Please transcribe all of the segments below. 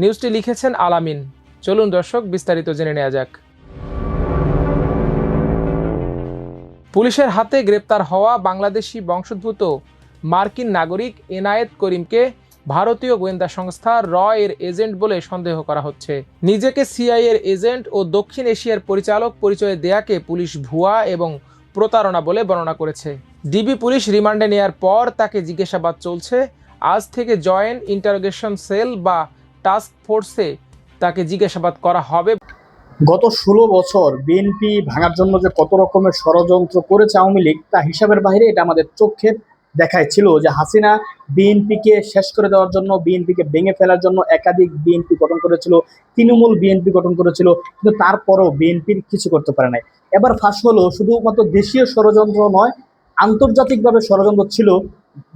নিউজটি লিখেছেন আলামিন। চলুন দর্শক, বিস্তারিত জেনে নেওয়া যাক। পুলিশের হাতে গ্রেপ্তার হওয়া বাংলাদেশি বংশোদ্ভূত মার্কিন নাগরিক এনায়েত করিমকে ভারতীয় গোয়েন্দা সংস্থা র এর এজেন্ট বলে সন্দেহ করা হচ্ছে। নিজেকে সিআই এর এজেন্ট ও দক্ষিণ এশিয়ার পরিচালক পরিচয় দেয়াকে পুলিশ ভুয়া এবং প্রতারণা বলে বর্ণনা করেছে। ডিবি পুলিশ রিমান্ডে নেয়ার পর তাকে জিজ্ঞাসাবাদ চলছে। আজ থেকে জয়েন্ট ইন্টারোগেশন সেল বা টাস্ক ফোর্সে তাকে জিজ্ঞাসাবাদ করা হবে। গত ষোলো বছর বিএনপি ভাঙার জন্য যে কত রকমের ষড়যন্ত্র করেছে আওয়ামী লীগ, তা হিসাবের বাইরে এটা আমাদের চোখের দেখায় ছিল যে হাসিনা বিএনপিকে শেষ করে দেওয়ার জন্য বিএনপিকে ভেঙে ফেলার জন্য একাধিক বিএনপি গঠন করেছিল, তৃণমূল বিএনপি গঠন করেছিল, কিন্তু তারপরও বিএনপির কিছু করতে পারে নাই। এবার ফাঁস হলো, শুধুমাত্র দেশীয় ষড়যন্ত্র নয়, আন্তর্জাতিকভাবে ষড়যন্ত্র ছিল,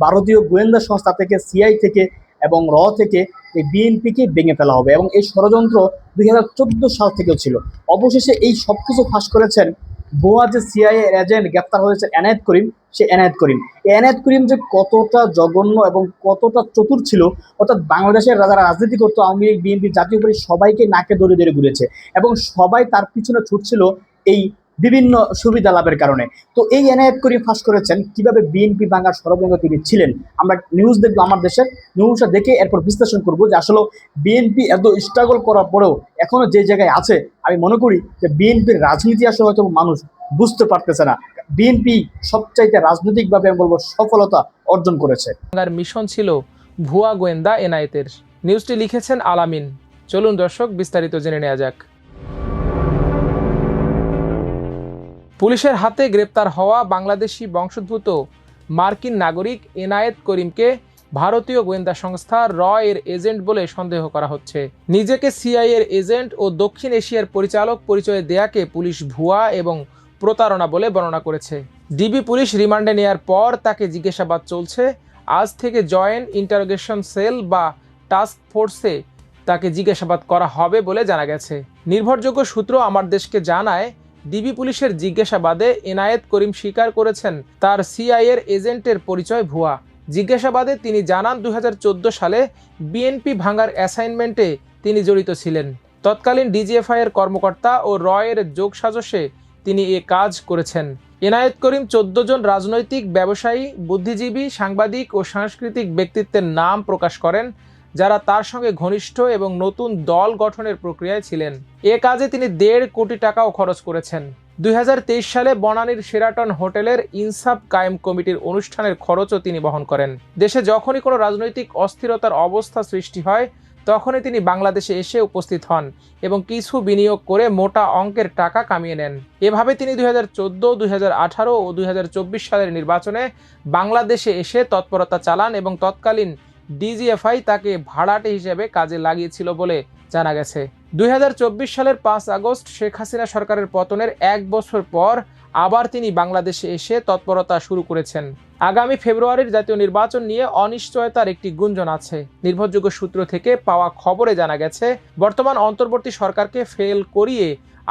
ভারতীয় গোয়েন্দা সংস্থা থেকে সিআই থেকে এবং র থেকে। এই বিএনপিকে ভেঙে ফেলা হবে এবং এই ষড়যন্ত্র দুই হাজার চোদ্দ সাল থেকেও ছিল। অবশেষে এই সব কিছু ফাঁস করেছেন গোয়া যে সিআইএ এজেন্ট গ্রেপ্তার হয়েছে এনায়েত করিম, সে এনায়েত করিম। এনায়েত করিম যে কতটা জঘন্য এবং কতটা চতুর ছিল, অর্থাৎ বাংলাদেশের যারা রাজনীতি করতো, আওয়ামী লীগ, বিএনপি জাতীয় পার্টি সবাইকে নাকে দড়ি ধরে ঘুরেছে এবং সবাই তার পিছনে ছুটছিল এই বিভিন্ন সুবিধা লাভের কারণে। তো এই এনায়েত করিম ফাঁস করেছেন, কীভাবে বিএনপি বাংলার ষড়যন্ত্র তিনি ছিলেন। আমরা নিউজ দেখব আমার দেশের নিউজটা দেখে এরপর বিশ্লেষণ করব যে আসলে বিএনপি এত স্ট্রাগল করার পরেও এখনও যে জায়গায় আছে, আমি মনে করি যে বিএনপির রাজনীতি আসলে হয়তো মানুষ বুঝতে পারতেছে না। বিএনপি সবচাইতে রাজনৈতিকভাবে আমি বলব সফলতা অর্জন করেছে। মিশন ছিল ভুয়া গোয়েন্দা এনায়েতের। নিউজটি লিখেছেন আলামিন। চলুন দর্শক, বিস্তারিত জেনে নেওয়া যাক। পুলিশের হাতে গ্রেপ্তার হওয়া বাংলাদেশি বংশোদ্ভূত মার্কিন নাগরিক এনায়েত করিমকে ভারতীয় গোয়েন্দা সংস্থা র এর এজেন্ট বলে সন্দেহ করা হচ্ছে। নিজেকে সিআই এর এজেন্ট ও দক্ষিণ এশিয়ার পরিচালক পরিচয় দেয়াকে পুলিশ ভুয়া এবং প্রতারণা বলে বর্ণনা করেছে। ডিবি পুলিশ রিমান্ডে নেয়ার পর তাকে জিজ্ঞাসাবাদ চলছে। আজ থেকে জয়েন্ট ইন্টারোগেশন সেল বা টাস্ক ফোর্সে তাকে জিজ্ঞাসাবাদ করা হবে বলে জানা গেছে। নির্ভরযোগ্য সূত্র আমার দেশকে জানায় ডিবি পুলিশের জিজ্ঞাসাবাদে এনায়েত করিম স্বীকার করেছেন তার সিআইয়ের এজেন্টের পরিচয় ভুয়া। জিজ্ঞাসাবাদে তিনি জানান দুহাজার চোদ্দ সালে বিএনপি ভাঙার অ্যাসাইনমেন্টে তিনি জড়িত ছিলেন। তৎকালীন ডিজিএফআই এর কর্মকর্তা ও রয়ের যোগসাজশে তিনি এ কাজ করেছেন। এনায়েত করিম চোদ্দ জন রাজনৈতিক, ব্যবসায়ী, বুদ্ধিজীবী, সাংবাদিক ও সাংস্কৃতিক ব্যক্তিত্বের নাম প্রকাশ করেন। যারা তার সঙ্গে ঘনিষ্ঠ এবং নতুন দল গঠনের প্রক্রিয়ায় ছিলেন। এ কাজে তিনি দেড় কোটি টাকাও খরচ করেছেন। দুই হাজার তেইশ সালে বনানীর সেরাটন হোটেলের ইনসাফ কায়েম কমিটির অনুষ্ঠানের খরচও তিনি বহন করেন। দেশে যখনই কোনো রাজনৈতিক অস্থিরতার অবস্থা সৃষ্টি হয়, তখনই তিনি বাংলাদেশে এসে উপস্থিত হন এবং কিছু বিনিয়োগ করে মোটা অঙ্কের টাকা কামিয়ে নেন। এভাবে তিনি দুই হাজার চোদ্দ ও দুই হাজার চব্বিশ সালের নির্বাচনে বাংলাদেশে এসে তৎপরতা চালান এবং তৎকালীন ডিজিএফআই তাকে ভাড়াটে হিসেবে কাজে লাগিয়েছিল বলে জানা গেছে। দুই হাজার চব্বিশ সালের পাঁচ আগস্ট শেখ হাসিনা সরকারের পতনের এক বছর পর আবার তিনি বাংলাদেশে এসে তৎপরতা শুরু করেছেন। আগামী ফেব্রুয়ারির জাতীয় নির্বাচন নিয়ে অনিশ্চয়তার একটি গুঞ্জন আছে। নির্ভরযোগ্য সূত্র থেকে পাওয়া খবরে জানা গেছে, বর্তমান অন্তর্বর্তী সরকারকে ফেল করিয়ে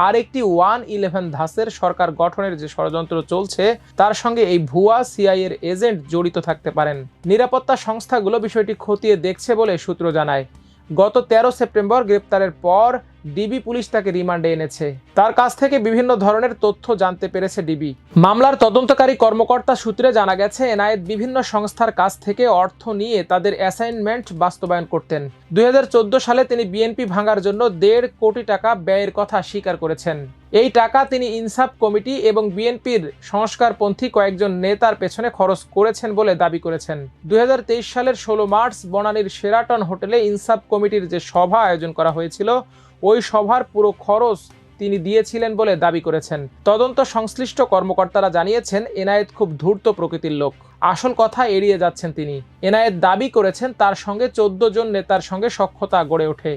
আরেকটি ওয়ান ইলেভেন ধাসের সরকার গঠনের যে ষড়যন্ত্র চলছে, তার সঙ্গে এই ভুয়া সিআই এর এজেন্ট জড়িত থাকতে পারেন। নিরাপত্তা সংস্থাগুলো বিষয়টি খতিয়ে দেখছে বলে সূত্র জানায়। গত তেরো সেপ্টেম্বর গ্রেপ্তারের পর ডিবি পুলিশ তাকে রিমান্ডে এনেছে। তার কাছ থেকে বিভিন্ন ধরনের তথ্য জানতে পেরেছে ডিবি। মামলার তদন্তকারী কর্মকর্তা সূত্রে জানা গেছে, এনায়েত বিভিন্ন সংস্থার কাছ থেকে অর্থ নিয়ে তাদের অ্যাসাইনমেন্ট বাস্তবায়ন করতেন। দুই হাজার চোদ্দ সালে তিনি বিএনপি ভাঙার জন্য দেড় কোটি টাকা ব্যয়ের কথা স্বীকার করেছেন। এই টাকা তিনি ইনসাফ কমিটি এবং বিএনপির সংস্কারপন্থী কয়েকজন নেতার পেছনে খরচ করেছেন বলে দাবি করেছেন। দু হাজার তেইশ সালের ষোলো মার্চ বনানীর সেরাটন হোটেলে ইনসাফ কমিটির যে সভা আয়োজন করা হয়েছিল, ওই সভার পুরো খরচ তিনি দিয়েছিলেন বলে দাবি করেছেন। তদন্ত সংশ্লিষ্ট কর্মকর্তারা জানিয়েছেন, এনায়েত খুব ধূর্ত প্রকৃতির লোক। আসল কথা এড়িয়ে যাচ্ছেন তিনি। এনায়েত দাবি করেছেন, তার সঙ্গে চোদ্দ জন নেতার সঙ্গে সখ্যতা গড়ে ওঠে।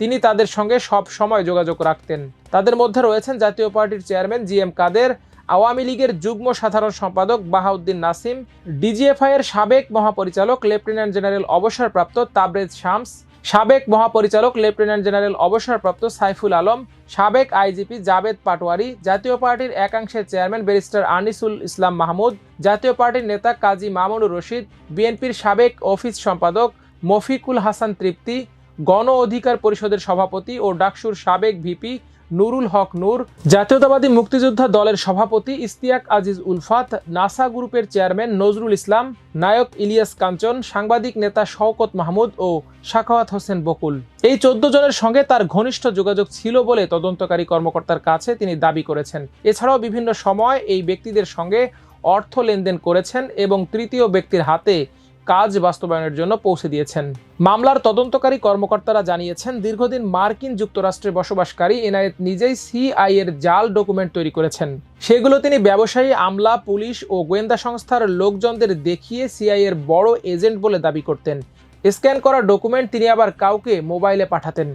তিনি তাদের সঙ্গে সব সময় যোগাযোগ রাখতেন। তাদের মধ্যে রয়েছেন জাতীয় পার্টির chairman G M Quader, Awami লীগের যুগ্ম সাধারণ সম্পাদক বাহাউদ্দিন নাসিম, ডিজিএফআই এর সাবেক মহাপরিচালক লেফটেন্যান্ট জেনারেল অবসরপ্রাপ্ত তাবরেজ শামস, সাবেক মহাপরিচালক লেফটেন্যান্ট জেনারেল অবসরপ্রাপ্ত সাইফুল আলম, সাবেক আইজিপি জাবেদ পাটোয়ারি, জাতীয় পার্টির একাংশের চেয়ারম্যান ব্যারিস্টার আনিসুল ইসলাম মাহমুদ, জাতীয় পার্টির নেতা কাজী মামুনুর রশিদ, বিএনপির সাবেক অফিস সম্পাদক মফিকুল হাসান তৃপ্তি গণ অধিকার পরিষদের সভাপতি ও ডাকসুর সাবেক ভিপি নুরুল হক নূর, জাতীয়তাবাদী মুক্তিযোদ্ধা দলের সভাপতি ইস্তিয়াক আজিজ উলফাত নাসা গ্রুপের চেয়ারম্যান নজরুল ইসলাম, নায়ক ইলিয়াস কাঞ্চন, সাংবাদিক নেতা শওকত মাহমুদ ও শাখাওয়াত হোসেন বকুল। এই চোদ্দ জনের সঙ্গে তার ঘনিষ্ঠ যোগাযোগ ছিল বলে তদন্তকারী কর্মকর্তার কাছে তিনি দাবি করেছেন। এছাড়াও বিভিন্ন সময় এই ব্যক্তিদের সঙ্গে অর্থ লেনদেন করেছেন এবং তৃতীয় ব্যক্তির হাতে কাজ বাস্তবায়নের জন্য পৌঁছে দিয়েছেন। মামলার তদন্তকারী কর্মকর্তারা জানিয়েছেন, দীর্ঘদিন মার্কিন যুক্তরাষ্ট্রে বসবাসকারী এনায়েত নিজেই সিআই এর জাল ডকুমেন্ট তৈরি করেছেন। সেগুলো তিনি ব্যবসায়ী, আমলা, পুলিশ ও গোয়েন্দা সংস্থার লোকজনদের দেখিয়ে সিআই এর বড় এজেন্ট বলে দাবি করতেন। স্ক্যান করা ডকুমেন্ট তিনি আবার কাউকে মোবাইলে পাঠাতেন।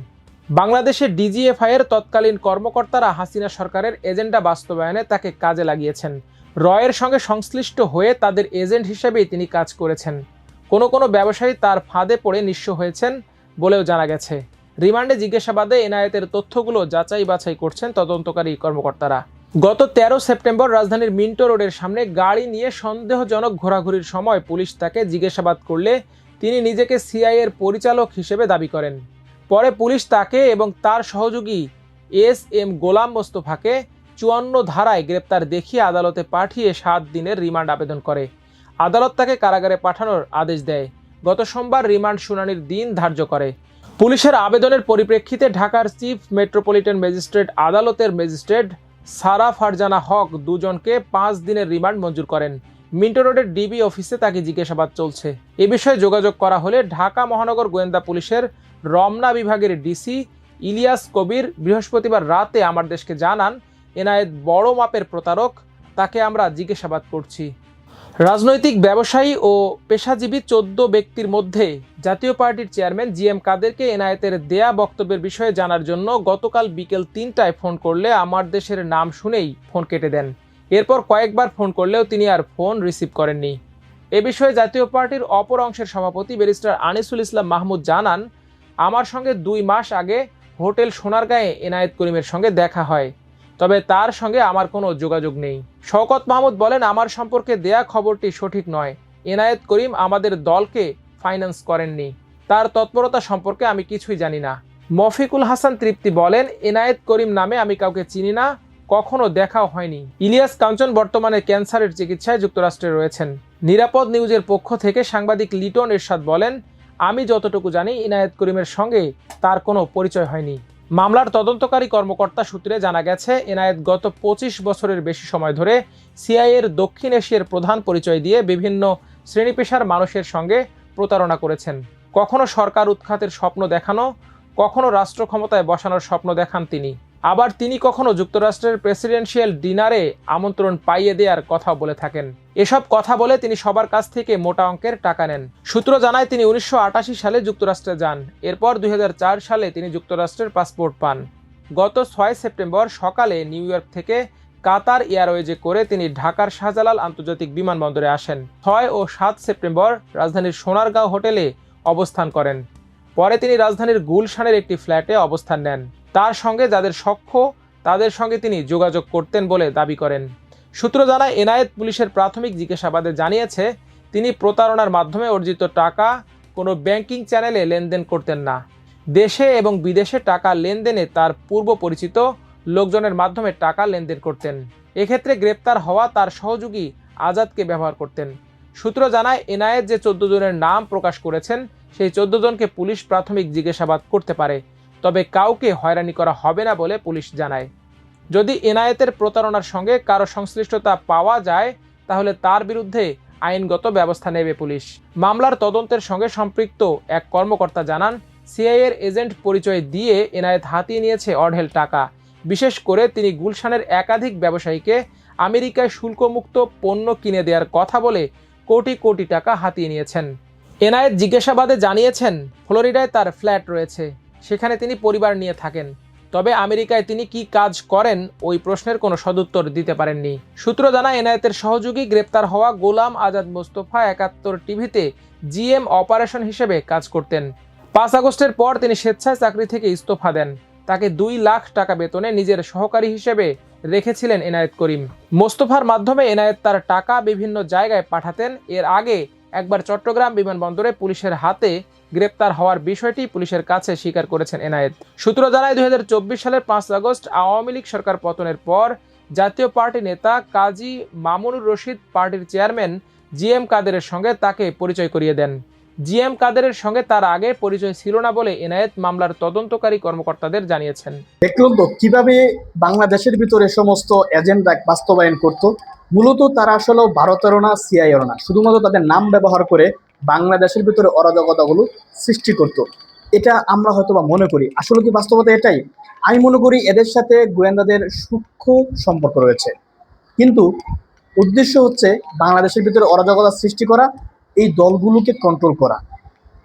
বাংলাদেশের ডিজিএফআই এর তৎকালীন কর্মকর্তারা হাসিনা সরকারের এজেন্ডা বাস্তবায়নে তাকে কাজে লাগিয়েছেন। রয়ের সঙ্গে সংশ্লিষ্ট হয়ে তাদের এজেন্ট হিসেবেই তিনি কাজ করেছেন। কোনো কোনো ব্যবসায়ী তার ফাঁদে পড়ে নিঃস্ব হয়েছেন বলেও জানা গেছে। রিমান্ডে জিজ্ঞাসাবাদে এনায়েতের তথ্যগুলো যাচাই বাছাই করছেন তদন্তকারী কর্মকর্তারা। গত তেরো সেপ্টেম্বর রাজধানীর মিন্টো রোডের সামনে গাড়ি নিয়ে সন্দেহজনক ঘোরাঘুরির সময় পুলিশ তাকে জিজ্ঞাসাবাদ করলে তিনি নিজেকে সিআই এর পরিচালক হিসেবে দাবি করেন। পরে পুলিশ তাকে এবং তার সহযোগী এস এম গোলাম মোস্তফাকে চুয়ান্ন ধারায় গ্রেপ্তার দেখিয়ে আদালতে পাঠিয়ে সাত দিনের রিমান্ড আবেদন করে। আদালত তাকে কারাগারে পাঠানোর আদেশ দেয়। গত সোমবার রিমান্ড শুনানির দিন ধার্য করে। পুলিশের আবেদনের পরিপ্রেক্ষিতে ঢাকার চিফ মেট্রোপলিটন ম্যাজিস্ট্রেট আদালতের ম্যাজিস্ট্রেট সারা ফারজানা হক দুজনকে পাঁচ দিনের রিমান্ড মঞ্জুর করেন। মিন্টো রোডের ডিবি অফিসে তাকে জিজ্ঞাসাবাদ চলছে। এ বিষয়ে যোগাযোগ করা হলে ঢাকা মহানগর গোয়েন্দা পুলিশের রমনা বিভাগের ডিসি ইলিয়াস কবির বৃহস্পতিবার রাতে আমার দেশকে জানান, এনায়েত বড় মাপের প্রতারক, তাকে আমরা জিজ্ঞাসাবাদ করছি। রাজনৈতিক ব্যবসায়ী ও পেশাজীবী চোদ্দ ব্যক্তির মধ্যে জাতীয় পার্টির চেয়ারম্যান জি এম কাদেরকে এনায়েতের দেয়া বক্তব্যের বিষয়ে জানার জন্য গতকাল বিকেল তিনটায় ফোন করলে আমার দেশের নাম শুনেই ফোন কেটে দেন। এরপর কয়েকবার ফোন করলেও তিনি আর ফোন রিসিভ করেননি। এ বিষয়ে জাতীয় পার্টির অপর অংশের সভাপতি ব্যারিস্টার আনিসুল ইসলাম মাহমুদ জানান, আমার সঙ্গে দুই মাস আগে হোটেল সোনারগাঁয়ে এনায়েত করিমের সঙ্গে দেখা হয়। তবে তার সঙ্গে আমার কোনো যোগাযোগ নেই। শওকত মাহমুদ বলেন, আমার সম্পর্কে দেয়া খবরটি সঠিক নয়। এনায়েত করিম আমাদের দলকে ফাইন্যান্স করেননি। তার তৎপরতা সম্পর্কে আমি কিছুই জানি না। মফিকুল হাসান তৃপ্তি বলেন, এনায়েত করিম নামে আমি কাউকে চিনি না, কখনো দেখাও হয়নি। ইলিয়াস কাঞ্চন বর্তমানে ক্যান্সারের চিকিৎসায় যুক্তরাষ্ট্রে রয়েছেন। নিরাপদ নিউজের পক্ষ থেকে সাংবাদিক লিটন এরশাদ বলেন, আমি যতটুকু জানি ইনায়েত করিমের সঙ্গে তার কোনো পরিচয় হয়নি। মামলার তদন্তকারী কর্মকর্তা সূত্রে জানা গেছে, এনায়েত গত পঁচিশ বছরের বেশি সময় ধরে সিআইএর দক্ষিণ এশিয়ার প্রধান পরিচয় দিয়ে বিভিন্ন শ্রেণীপেশার মানুষের সঙ্গে প্রতারণা করেছেন। কখনো সরকার উৎখাতের স্বপ্ন দেখানো, কখনো রাষ্ট্র ক্ষমতায় বসানোর স্বপ্ন দেখান তিনি। আবার তিনি কখনো যুক্তরাষ্ট্রের প্রেসিডেন্সিয়াল ডিনারে আমন্ত্রণ পাইয়ে দেওয়ার কথা বলে থাকেন। এসব কথা বলে তিনি সবার কাছ থেকে মোটা অঙ্কের টাকা নেন। সূত্র জানায়, তিনি উনিশশো আটাশি সালে যুক্তরাষ্ট্রে যান। এরপর দু হাজার চার সালে তিনি যুক্তরাষ্ট্রের পাসপোর্ট পান। গত ছয় সেপ্টেম্বর সকালে নিউ ইয়র্ক থেকে কাতার এয়ারওয়েজে করে তিনি ঢাকার শাহজালাল আন্তর্জাতিক বিমানবন্দরে আসেন। ছয় ও সাত সেপ্টেম্বর রাজধানীর সোনারগাঁও হোটেলে অবস্থান করেন। পরে তিনি রাজধানীর গুলশানের একটি ফ্ল্যাটে অবস্থান নেন। তার সঙ্গে যাদের সখ্য, তাদের সঙ্গে তিনি যোগাযোগ করতেন বলে দাবি করেন। সূত্র জানায়, এনায়েত পুলিশের প্রাথমিক জিজ্ঞাসাবাদে জানিয়েছে, তিনি প্রতারণার মাধ্যমে অর্জিত টাকা কোনো ব্যাংকিং চ্যানেলে লেনদেন করতেন না। দেশে এবং বিদেশে টাকা লেনদেনে তার পূর্ব পরিচিত লোকজনের মাধ্যমে টাকা লেনদেন করতেন। এক্ষেত্রে গ্রেপ্তার হওয়া তার সহযোগী আজাদকে ব্যবহার করতেন। সূত্র জানায়, এনায়েত যে চোদ্দ জনের নাম প্রকাশ করেছেন, সেই চোদ্দ জনকে পুলিশ প্রাথমিক জিজ্ঞাসাবাদ করতে পারে। তবে কাউকে হয়রানি করা হবে না বলে পুলিশ জানায়। যদি এনায়েতের প্রতারণার সঙ্গে কারও সংশ্লিষ্টতা পাওয়া যায়, তাহলে তার বিরুদ্ধে আইনগত ব্যবস্থা নেবে পুলিশ। মামলার তদন্তের সঙ্গে সম্পৃক্ত এক কর্মকর্তা জানান সিআইএর এজেন্ট পরিচয় দিয়ে এনায়েত হাতিয়ে নিয়েছে অঢেল টাকা। বিশেষ করে তিনি গুলশানের একাধিক ব্যবসায়ীকে আমেরিকায় শুল্কমুক্ত পণ্য কিনে দেওয়ার কথা বলে কোটি কোটি টাকা হাতিয়ে নিয়েছেন। এনায়েত জিজ্ঞাসাবাদে জানিয়েছেন, ফ্লোরিডায় তার ফ্ল্যাট রয়েছে। সেখানে তিনি পরিবার নিয়ে থাকেন। তবে আমেরিকায় তিনি কি কাজ করেন, ওই প্রশ্নের কোনো সদুত্তর দিতে পারেননি। সূত্র জানা এনায়েতের সহযোগী গ্রেপ্তার হওয়া গোলাম আজাদ মোস্তফা একাত্তর টিভিতে জিএম অপারেশন হিসেবে কাজ করতেন। পাঁচ আগস্টের পর তিনি স্বেচ্ছায় চাকরি থেকে ইস্তফা দেন। তাকে দুই লাখ টাকা বেতনে নিজের সহকারী হিসেবে রেখেছিলেন এনায়েত করিম। মোস্তফার মাধ্যমে এনায়েত তার টাকা বিভিন্ন জায়গায় পাঠাতেন। এর আগে একবার চট্টগ্রাম বিমানবন্দরে পুলিশের হাতে গ্রেপ্তার হওয়ার বিষয়টি পুলিশের কাছে স্বীকার করেছেন এনায়েত। সূত্র জানায়, দুই সালের পাঁচ আগস্ট আওয়ামী লীগ সরকার পতনের পর জাতীয় পার্টি নেতা কাজী মামুনুর রশিদ পার্টির চেয়ারম্যান জি এম কাদেরের সঙ্গে তাকে পরিচয় করিয়ে দেন। জি এম কাদেরের সঙ্গে তার আগে পরিচয় ছিল না বলে এনায়েত মামলার তদন্তকারী কর্মকর্তাদের জানিয়েছেন। তো, কীভাবে বাংলাদেশের ভিতরে সমস্ত এজেন্ডা বাস্তবায়ন করত, মূলত তারা আসলে ভারতেরও না, সিআইয়েরও না। শুধুমাত্র তাদের নাম ব্যবহার করে বাংলাদেশের ভিতরে অরাজকতাগুলো সৃষ্টি করত। এটা আমরা হয়তো বা মনে করি। আসলে কি বাস্তবতা এটাই? আমি মনে করি এদের সাথে গোয়েন্দাদের সূক্ষ্ম সম্পর্ক রয়েছে। কিন্তু উদ্দেশ্য হচ্ছে বাংলাদেশের ভিতরে অরাজকতা সৃষ্টি করা, এই দলগুলোকে কন্ট্রোল করা।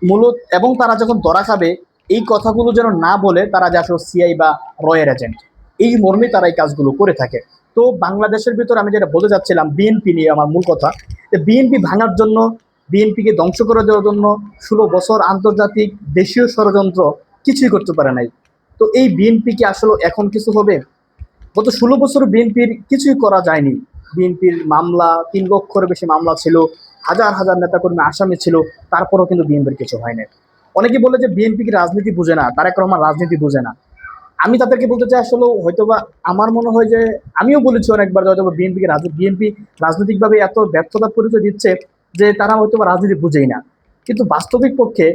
মূলত এবং তারা যখন ধরা খাবে, এই কথাগুলো যেন না বলে তারা যে আসলে সিআই বা রয়ের এজেন্ট এই মর্মে তারা এই কাজগুলো করে থাকে। তো বাংলাদেশের ভিতর আমি যেটা বলতে যাচ্ছিলাম বিএনপি নিয়ে আমার মূল কথা। যে বিএনপি ভাঙার জন্য বিএনপিকে ধ্বংস করে দেওয়ার জন্য ষোলো বছর আন্তর্জাতিক দেশীয় ষড়যন্ত্র কিছুই করতে পারে নাই। তো এই বিএনপি কি আসলে এখন কিছু হবে? গত ষোলো বছর বিএনপির কিছুই করা যায়নি। বিএনপির মামলা, তিন লক্ষের বেশি মামলা ছিল, হাজার হাজার নেতাকর্মী আসামি ছিল, তারপরেও কিন্তু বিএনপির কিছু হয়নি অনেকে বলে যে বিএনপি কি রাজনীতি বুঝে না, তারেক রহমান রাজনীতি বুঝে না। আমি তাদেরকে বলতে চাই আসলে হয়তোবা আমার মনে হয় যে, আমিও বলেছি অনেকবার হয়তো বিএনপিকে বিএনপি রাজনৈতিকভাবে এত ব্যর্থতা পরিচয় দিচ্ছে যে তারা হয়তো রাজনীতি বুঝেই না। কিন্তু বাস্তবিক পক্ষে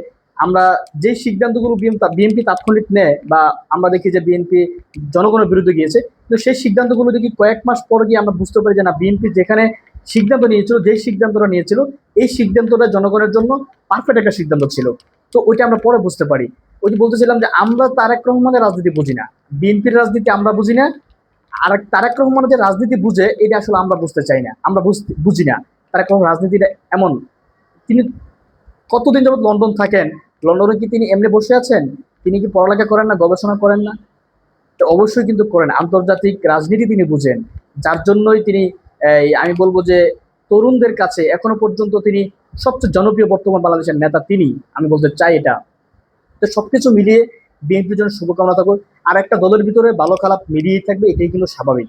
আমরা যে সিদ্ধান্তগুলো বিএনপি তাৎক্ষণিক নেয় বা আমরা দেখি যে বিএনপি জনগণের বিরুদ্ধে গিয়েছে, কিন্তু সেই সিদ্ধান্তগুলো দেখি কয়েক মাস পরে গিয়ে আমরা বুঝতে পারি যে না বিএনপি যেখানে সিদ্ধান্ত নিয়েছিল যে সিদ্ধান্তটা নিয়েছিল, এই সিদ্ধান্তটা জনগণের জন্য পারফেক্ট একটা সিদ্ধান্ত ছিল। তো ওইটা আমরা পরে বুঝতে পারি। ওই যে বলতেছিলাম যে আমরা তারেক রহমানের রাজনীতি বুঝি না। বিএনপির রাজনীতি আমরা বুঝি না। আর তারেক রহমানের যে রাজনীতি বুঝে, এটা আসলে আমরা বুঝতে চাই না। আমরা বুঝি না। তারেক রহমান রাজনীতিটা এমন। তিনি কতদিন যাবত লন্ডন থাকেন? লন্ডনে কি তিনি এমনি বসে আছেন? তিনি কি পড়ালেখা করেন না, গবেষণা করেন না? অবশ্যই কিন্তু করেন। আন্তর্জাতিক রাজনীতি তিনি বুঝেন। যার জন্যই তিনি আমি বলব যে তরুণদের কাছে এখনও পর্যন্ত তিনি সবচেয়ে জনপ্রিয় বর্তমান বাংলাদেশের নেতা তিনি। আমি বলতে চাই এটা। তো সবকিছু মিলিয়ে বিএনপির জন্য শুভকামনা থাকুক আর একটা দলের ভিতরে ভালো খারাপ মিলিয়েই থাকবে, এটাই কিন্তু স্বাভাবিক।